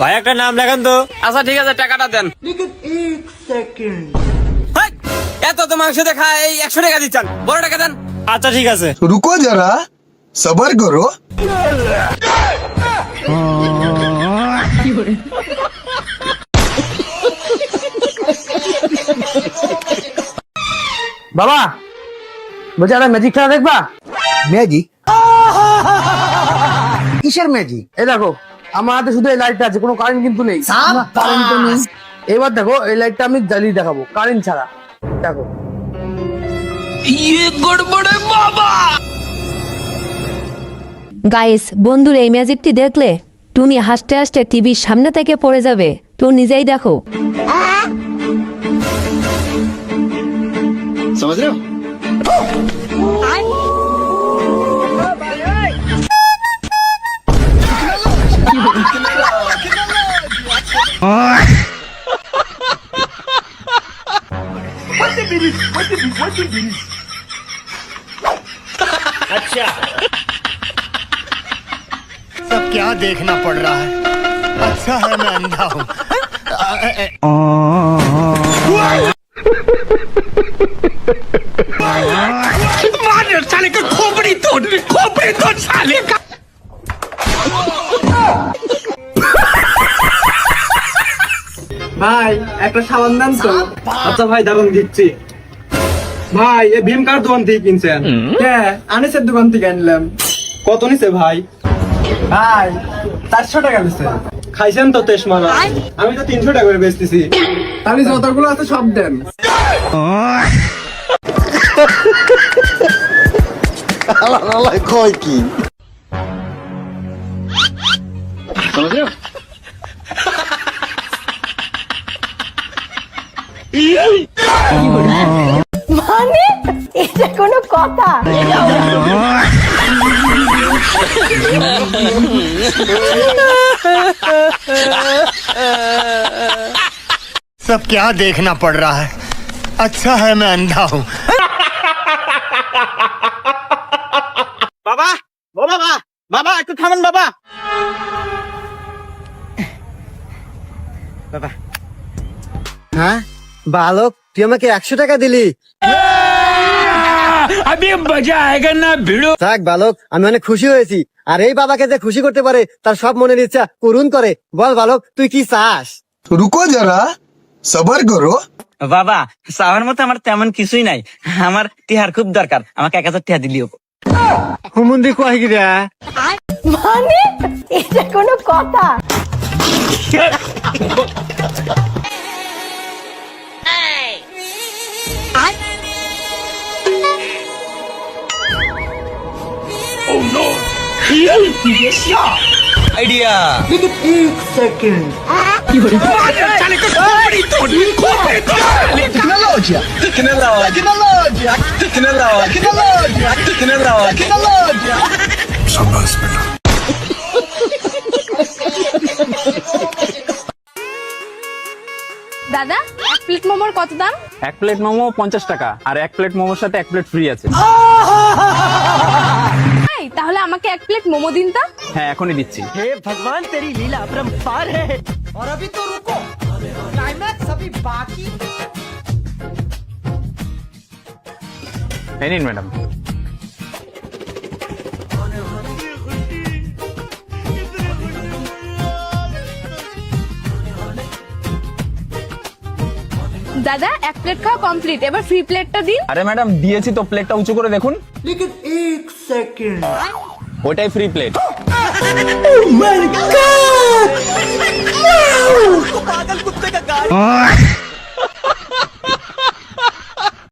ভাই একটা নাম লেখান তো। আচ্ছা ঠিক আছে টাকাটা দেন। এত তো মাংস দেখা এই একশো টাকা দিচ্ছেন। বড় টাকা দেন। আচ্ছা ঠিক আছে। রুকো যারা সবার করো। বাবা বলছি একটা ম্যাজিক খেলা দেখবা? ম্যাজিক কিসের ম্যাজিক এই দেখো আমার হাতে শুধু এই লাইটটা আছে কোনো কারেন্ট কিন্তু নেই। কারেন্ট তো নেই। এবার দেখো এই লাইটটা আমি জ্বালিয়ে দেখাবো কারেন্ট ছাড়া। দেখো। গাইস বন্ধুর এই ম্যাজিকটি দেখলে? টুনি হাসতে হাসতে টিভির সামনে থেকে পড়ে যাবে। তো নিজেই দেখো। What did it? What did it? What did it? अच्छा सब क्या देखना पड़ रहा है अच्छा है मैं अंधा हूँ खोपड़ी तोड़ खोपड़ी तोड़ साले का ভাই একটা সাবান দেন তো। আচ্ছা ভাই দারুণ দিচ্ছি। ভাই এ ভীম কার দোকান থেকে কিনছেন? হ্যাঁ আনিসের দোকান থেকে আনলাম। কত নিছে ভাই? ভাই চারশো টাকা দিচ্ছে খাইছেন তো তেস মারা আমি তো তিনশো টাকা করে বেচতেছি। তাহলে যতগুলো আছে সব দেন। কয় কি? মানে এটা কোনো কথা सब क्या देखना पड़ रहा है अच्छा है मैं अंधा हूँ বাবা ও বাবা বাবা একটু থামেন বাবা হ্যাঁ বালক তুই আমাকে একশো টাকা দিলি। থাক বালক আমি অনেক খুশি হয়েছি। আর এই বাবাকে যে খুশি করতে পারে তার সব মনের ইচ্ছা পূরণ করে। বল বালক তুই কি চাস? রুকো যারা সবার করো। বাবা সাহার মতো আমার তেমন কিছুই নাই। আমার টিহার খুব দরকার। আমাকে এক হাজার টিহা দিলি হুমুন্দি কয় গিরা মানে? এটা কোনো কথা। দাদা এক প্লেট মোমোর কত দাম? এক প্লেট মোমো পঞ্চাশ টাকা আর এক প্লেট মোমোর সাথে এক প্লেট ফ্রি আছে। আমাকে এক প্লেট মোমো দিন তো হ্যাঁ এখনই দিচ্ছি ভগবান তেরি লীলা अपरंपार है और अभी तो रुको क्लाइमैक्स अभी बाकी এই নিন ম্যাডাম দাদা এক প্লেট খাওয়া কমপ্লিট এবার ফ্রি প্লেটটা দিন আরে ম্যাডাম দিয়েছি তো প্লেটটা উঁচু করে দেখুন ওটাই ফ্রি প্লেট Oh